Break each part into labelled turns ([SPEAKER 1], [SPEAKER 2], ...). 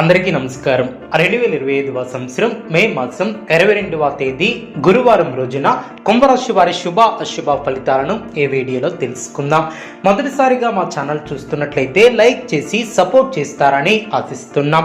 [SPEAKER 1] అందరికీ నమస్కారం. రెండు వేల ఇరవై ఐదవ సంవత్సరం మే మాసం ఇరవై రెండవ తేదీ గురువారం రోజున కుంభరాశి వారి శుభ అశుభ ఫలితాలను ఈ వీడియోలో తెలుసుకుందాం. మొదటిసారిగా మా ఛానల్ చూస్తున్నట్లయితే లైక్ చేసి సపోర్ట్ చేస్తారని ఆశిస్తున్నాం.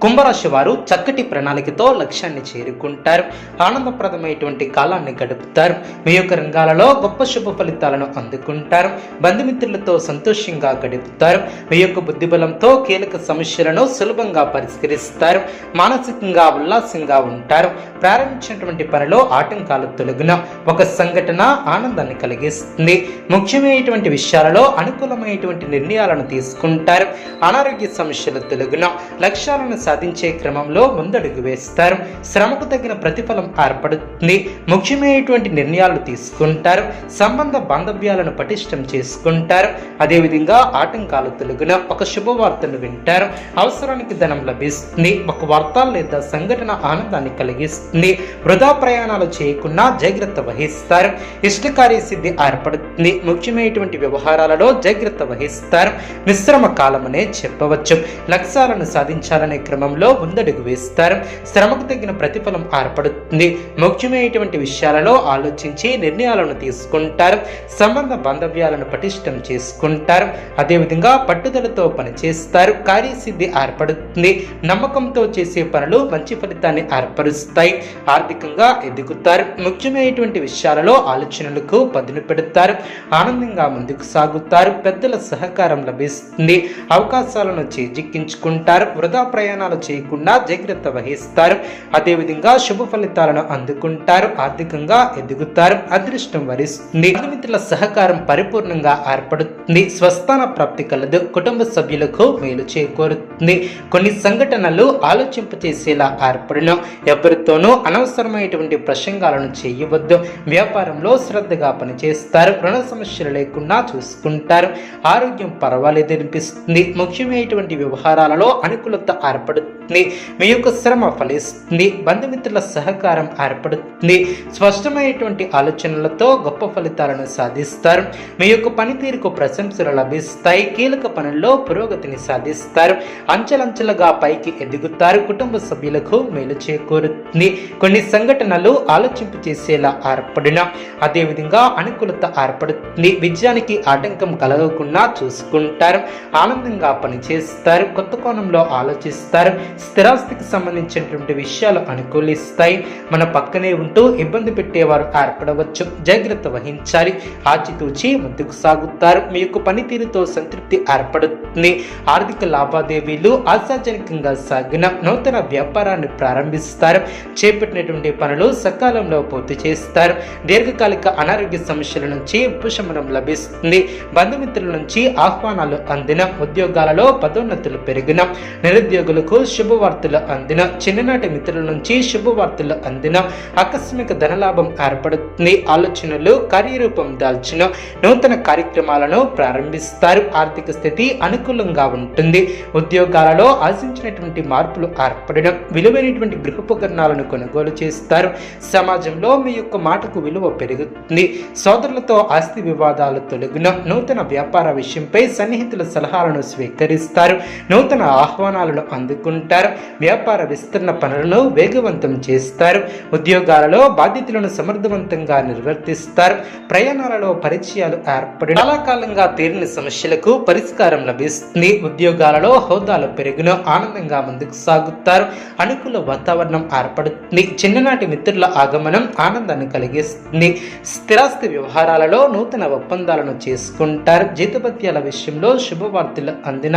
[SPEAKER 1] కుంభరాశి వారు చక్కటి ప్రణాళికతో లక్ష్యాన్ని చేరుకుంటారు. ఆనందప్రదమైనటువంటి కాలాన్ని గడుపుతారు. మీ యొక్క రంగాలలో గొప్ప శుభ ఫలితాలను అందుకుంటారు. బంధుమిత్రులతో సంతోషంగా గడుపుతారు. మీ యొక్క బుద్ధిబలంతో కీలక సమస్యలను సులభంగా పరిష్కరిస్తారు. మానసికంగా ఉల్లాసంగా ఉంటారు. ప్రారంభించినటువంటి పనిలో ఆటంకాలు తొలగిన ఒక సంఘటన ఆనందాన్ని కలిగిస్తుంది. ముఖ్యమైనటువంటి విషయాలలో అనుకూలమైనటువంటి నిర్ణయాలను తీసుకుంటారు. అనారోగ్య సమస్యలు తొలగిన లక్ష్యాలను సాధించే క్రమంలో ముందడుగు వేస్తారు. శ్రమకు తగిన ప్రతిఫలం ఏర్పడుతుంది. ముఖ్యమైనటువంటి నిర్ణయాలు తీసుకుంటారు. సంబంధ బాంధవ్యాలను పటిష్టం చేసుకుంటారు. అదేవిధంగా ఆటంకాలు తొలగిన ఒక శుభవార్తను వింటారు. అవసరానికి ధనం లభిస్తుంది. ఒక వార్త లేదా సంఘటన ఆనందాన్ని కలిగిస్తుంది. వృధా ప్రయాణాలు చేయకుండా జాగ్రత్త వహిస్తారు. ఇష్టకార్య సిద్ధి ఏర్పడుతుంది. ముఖ్యమైనటువంటి వ్యవహారాలలో జాగ్రత్త వహిస్తారు. మిశ్రమ కాలమనే చెప్పవచ్చు. లక్ష్యాలను సాధించాలనే క్రమంలో ముందడుగు వేస్తారు. శ్రమకు తగిన ప్రతిఫలం ఏర్పడుతుంది ముఖ్యమైనటువంటి విషయాలలో ఆలోచించి నిర్ణయాలను తీసుకుంటారు. సంబంధ బాంధవ్యాలను పటిష్టం చేసుకుంటారు. అదేవిధంగా పట్టుదలతో పనిచేస్తారు. కార్యసిద్ధి ఏర్పడుతుంది నమ్మకంతో చేసే పనులు మంచి ఫలితాన్ని ఏర్పరుస్తాయి ఆర్థికంగా ఎదుగుతారు. ముఖ్యమైనటువంటి విషయాలలో ఆలోచనలకు పదును పెడతారు. ఆనందంగా ముందుకు సాగుతారు. పెద్దల సహకారం లభిస్తుంది. అవకాశాలను చేజిక్కించుకుంటారు. వృధా ప్రయాణాలు చేయకుండా జాగ్రత్త వహిస్తారు. అదేవిధంగా శుభ ఫలితాలను అందుకుంటారు ఆర్థికంగా ఎదుగుతారు అదృష్టం వరిస్తుంది. బంధుమిత్రుల సహకారం పరిపూర్ణంగా ఏర్పడుతుంది. స్వస్థాన ప్రాప్తి కలదు కుటుంబ సభ్యులకు మేలు చేకూరుతుంది. కొన్ని సంఘటనలు ఆలోచింపచేసేలా ఏర్పడిన. ఎవరితోనూ అనవసరమైనటువంటి ప్రసంగాలను చేయవద్దు. వ్యాపారంలో శ్రద్ధగా పనిచేస్తారు రుణ సమస్యలు లేకుండా చూసుకుంటారు. ఆరోగ్యం పర్వాలేదు అనిపిస్తుంది ముఖ్యమైనటువంటి వ్యవహారాలలో అనుకూలత ఏర్పడుతుంది. మీ యొక్క శ్రమ ఫలిస్తుంది. బంధుమిత్రుల సహకారం ఏర్పడుతుంది. స్పష్టమైనటువంటి ఆలోచనలతో గొప్ప ఫలితాలను సాధిస్తారు. మీ యొక్క పనితీరుకు ప్రశంసలు లభిస్తాయి. కీలక పనుల్లో పురోగతిని సాధిస్తారు. అంచెలంచెలుగా పైకి ఎదుగుతారు. కుటుంబ సభ్యులకు మేలు చేకూరుతుంది. కొన్ని సంఘటనలు ఆలోచింపు చేసేలా ఏర్పడిన అదేవిధంగా అనుకూలత ఏర్పడుతుంది. విజయానికి ఆటంకం కలగకుండా చూసుకుంటారు. ఆనందంగా పనిచేస్తారు. కొత్త కోణంలో ఆలోచిస్తారు. స్థిరాస్తికి సంబంధించినటువంటి విషయాలు అనుకూలిస్తాయి. మన పక్కనే ఉంటూ ఇబ్బంది పెట్టేవారు ఏర్పడవచ్చు. జాగ్రత్త వహించాలి. ఆచితూచి ముందుకు సాగుతారు. మీ యొక్క పనితీరుతో సంతృప్తి ఏర్పడుతుంది. ఆర్థిక లావాదేవీలు ఆశాజనకంగా సాగిన నూతన వ్యాపారాన్ని ప్రారంభిస్తారు. చేపట్టినటువంటి పనులు సకాలంలో పూర్తి చేస్తారు. దీర్ఘకాలిక అనారోగ్య సమస్యల నుంచి ఉపశమనం లభిస్తుంది. బంధుమిత్రుల నుంచి ఆహ్వానాలు అందిన ఉద్యోగాలలో పదోన్నతులు పెరిగిన నిరుద్యోగులకు శుభవార్తలు అందిన చిన్ననాటి మిత్రుల నుంచి శుభవార్తలు అందిన ఆకస్మిక ధనలాభం ఏర్పడుతుంది ఆలోచనలు కార్యరూపం దాల్చిన నూతన కార్యక్రమాలను ప్రారంభిస్తారు. ఆర్థిక స్థితి అనుకూలంగా ఉంటుంది. ఉద్యోగాలలో ఆశించినటువంటి మార్పులు ఏర్పడడం విలువైనటువంటి గృహోపకరణాలను కొనుగోలు చేస్తారు. సమాజంలో మీ యొక్క మాటకు విలువ పెరుగుతుంది. సోదరులతో ఆస్తి వివాదాలు తొలగిన నూతన వ్యాపార విషయంపై సన్నిహితుల సలహాలను స్వీకరిస్తారు. నూతన ఆహ్వానాలను అందు ఎదుర్కొంటారు వ్యాపార విస్తరణ పనులను వేగవంతం చేస్తారు. ఉద్యోగాలలో బాధ్యతలను సమర్థవంతంగా నిర్వర్తిస్తారు. ప్రయాణాలలో పరిచయాలు ఏర్పడి చాలా కాలంగా తీరిన సమస్యలకు పరిష్కారం లభిస్తుంది. ఉద్యోగాలలో హోదాలు పెరుగును ఆనందంగా ముందుకు సాగుతారు. అనుకూల వాతావరణం ఏర్పడుతుంది. చిన్ననాటి మిత్రుల ఆగమనం ఆనందాన్ని కలిగిస్తుంది. స్థిరాస్తి వ్యవహారాలలో నూతన ఒప్పందాలను చేసుకుంటారు. జీతపత్యాల విషయంలో శుభవార్తలు అందిన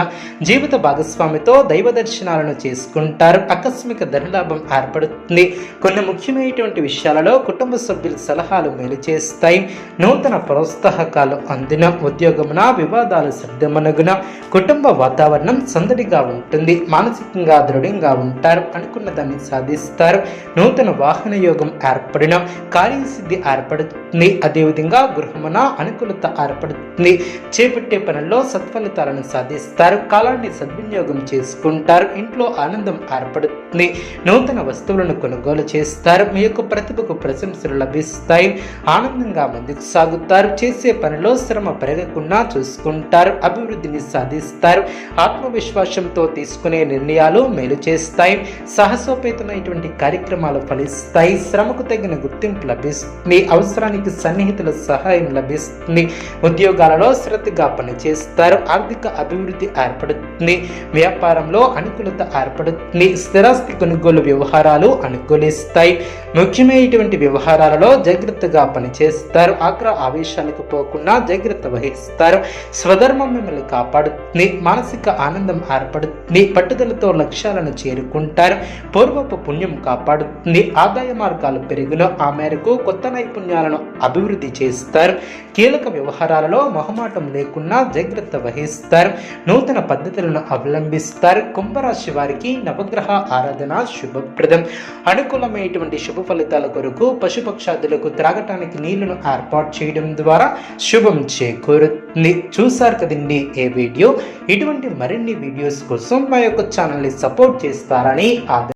[SPEAKER 1] జీవిత భాగస్వామితో దైవ దర్శనాలను చేసుకుంటారు. ఆకస్మిక ధనలాభం ఏర్పడుతుంది. కొన్ని ముఖ్యమైనటువంటి విషయాలలో కుటుంబ సభ్యుల సలహాలు మేలు చేస్తాయి. నూతన ప్రోత్సాహకాలు అందిన ఉద్యోగమున వివాదాలు సిద్ధమనగున కుటుంబ వాతావరణం సందడిగా ఉంటుంది. మానసికంగా దృఢంగా ఉంటారు అనుకున్న దాన్ని సాధిస్తారు. నూతన వాహన యోగం ఏర్పడిన కార్యసిద్ధి ఏర్పడుతుంది. అదేవిధంగా గృహమున అనుకూలత ఏర్పడుతుంది. చేపట్టే పనుల్లో సత్ఫలితాలను సాధిస్తారు. కాలాన్ని సద్వినియోగం చేసుకుంటారు. ఇంట్లో ఆనందం ఏర్పడుతుంది. నూతన వస్తువులను కొనుగోలు చేస్తారు. మీ యొక్క ప్రతిభకు ప్రశంసలు లభిస్తాయి. ఆనందంగా ముందుకు సాగుతారు. చేసే పనిలో శ్రమ పెరగకుండా చూసుకుంటారు. అభివృద్ధిని సాధిస్తారు. ఆత్మవిశ్వాసంతో తీసుకునే నిర్ణయాలు మేలు చేస్తాయి. సాహసోపేతమైనటువంటి కార్యక్రమాలు ఫలిస్తాయి. శ్రమకు తగిన గుర్తింపు లభిస్తుంది. అవసరానికి సన్నిహితుల సహాయం లభిస్తుంది. ఉద్యోగాలలో శ్రద్ధగా పనిచేస్తారు. ఆర్థిక అభివృద్ధి ఏర్పడుతుంది. వ్యాపారంలో అనుకూలత ఏర్పడుతుంది స్థిరాస్తి కొనుగోలు వ్యవహారాలు అనుకూలిస్తాయి. ముఖ్యమైనటువంటి వ్యవహారాలలో జాగ్రత్తగా పనిచేస్తారు. ఆగ్ర ఆవేశాలకు పోకుండా జాగ్రత్త వహిస్తారు. స్వధర్మం మిమ్మల్ని కాపాడుతుంది. మానసిక ఆనందం ఏర్పడుతుంది. పట్టుదలతో లక్ష్యాలను చేరుకుంటారు. పూర్వపు పుణ్యం కాపాడుతుంది. ఆదాయ మార్గాలు పెరుగును. ఆ మేరకు కొత్త నైపుణ్యాలను అభివృద్ధి చేస్తారు. కీలక వ్యవహారాలలో మొహమాటం లేకుండా జాగ్రత్త వహిస్తారు. నూతన పద్ధతులను అవలంబిస్తారు. కుంభరాశి వారికి నవగ్రహ ఆరాధన శుభప్రదం. అనుకూలమైనటువంటి శుభ ఫలితాల కొరకు పశుపక్షాదులకు త్రాగటానికి నీళ్ళను ఏర్పాటు చేయడం ద్వారా శుభం చేకూరుతుంది. చూసారు కదండి ఏ వీడియో? ఇటువంటి మరిన్ని వీడియోస్ కోసం మా యొక్క ఛానల్ని సపోర్ట్ చేస్తారని ఆద